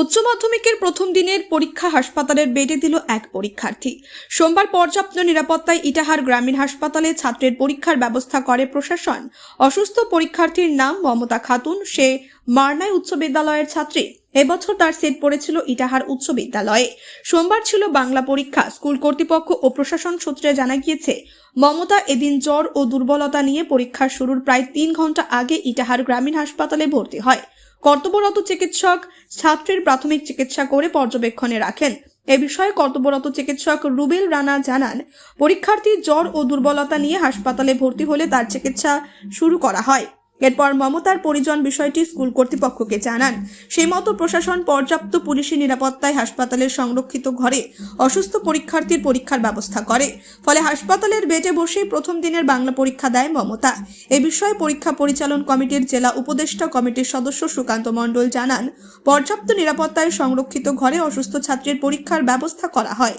উচ্চ মাধ্যমিকের প্রথম দিনের পরীক্ষা হাসপাতালের বেডে দিল এক পরীক্ষার্থী। সোমবার পর্যাপ্ত নিরাপত্তায় ইটাহার গ্রামীণ হাসপাতালে ছাত্রের পরীক্ষার ব্যবস্থা করে প্রশাসন। অসুস্থ পরীক্ষার্থীর নাম মমতা খাতুন। সে মারনাই উচ্চ বিদ্যালয়ের ছাত্রী। এবছর তার সেট পড়েছিল ইটাহার উচ্চ বিদ্যালয়ে। সোমবার ছিল বাংলা পরীক্ষা। স্কুল কর্তৃপক্ষ ও প্রশাসন সূত্রে জানা গিয়েছে, মমতা এদিন জ্বর ও দুর্বলতা নিয়ে পরীক্ষা শুরুর প্রায় তিন ঘণ্টা আগে ইটাহার গ্রামীণ হাসপাতালে ভর্তি হয়। কর্তব্যরত চিকিৎসক ছাত্রের প্রাথমিক চিকিৎসা করে পর্যবেক্ষণে রাখেন। এ বিষয়ে কর্তব্যরত চিকিৎসক রুবেল রানা জানান, পরীক্ষার্থী জ্বর ও দুর্বলতা নিয়ে হাসপাতালে ভর্তি হলে তার চিকিৎসা শুরু করা হয়। এরপর মমতার পরিজন বিষয়টি স্কুল কর্তৃপক্ষকে জানান। সেই মতো প্রশাসন পর্যাপ্ত পুলিশি নিরাপত্তায় হাসপাতালের সংরক্ষিত ঘরে অসুস্থ পরীক্ষার্থীর পরীক্ষার ব্যবস্থা করে। ফলে হাসপাতালের বেজে বসেই প্রথম দিনের বাংলা পরীক্ষা দেয় মমতা। এ বিষয়ে পরীক্ষা পরিচালন কমিটির জেলা উপদেষ্টা কমিটির সদস্য সুকান্ত মণ্ডল জানান, পর্যাপ্ত নিরাপত্তায় সংরক্ষিত ঘরে অসুস্থ ছাত্রের পরীক্ষার ব্যবস্থা করা হয়।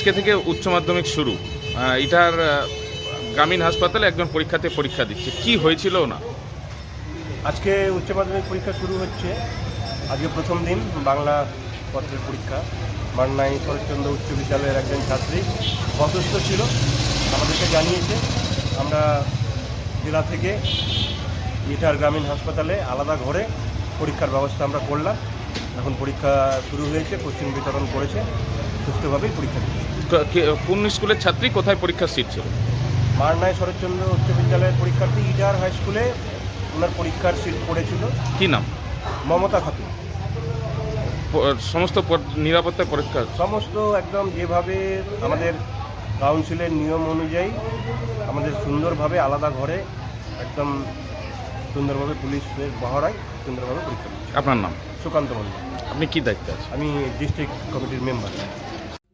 আজকে থেকে উচ্চ মাধ্যমিক শুরু। এটার গ্রামীণ হাসপাতালে একজন পরীক্ষাতে পরীক্ষা দিচ্ছে। কি হয়েছিল না? আজকে উচ্চ মাধ্যমিক পরীক্ষা শুরু হচ্ছে। আজকে প্রথম দিন বাংলা পত্রের পরীক্ষা। মান্নাই শরৎচন্দ্র উচ্চ বিদ্যালয়ের একজন ছাত্রী অসুস্থ ছিল। আমাদেরকে জানিয়েছে, আমরা জেলা থেকে ইটার গ্রামীণ হাসপাতালে আলাদা ঘরে পরীক্ষার ব্যবস্থা আমরা করলাম। এখন পরীক্ষা শুরু হয়েছে কোশ্চেন বিতরণ করেছে সুস্থভাবেই পরীক্ষা দিচ্ছে। কোন স্কুলের ছাত্রী কোথায় পরীক্ষার সিট ছিল? মান্নাই শরৎচন্দ্র উচ্চ বিদ্যালয়ের পরীক্ষার্থী ইটার হাই স্কুলে ওনার পরীক্ষার সিট পড়েছিল। কি নাম? মমতা খাতুন। সমস্ত নিরাপত্তা পরীক্ষা সমস্ত একদম যেভাবে আমাদের কাউন্সিলের নিয়ম অনুযায়ী আমাদের সুন্দরভাবে আলাদা ঘরে একদম সুন্দরভাবে পুলিশের বহরায় সুন্দরভাবে পরীক্ষা আপনার নাম? সুকান্ত মন্ডল আপনি কি দায়িত্বে আছেন? আমি ডিস্ট্রিক্ট কমিটির মেম্বার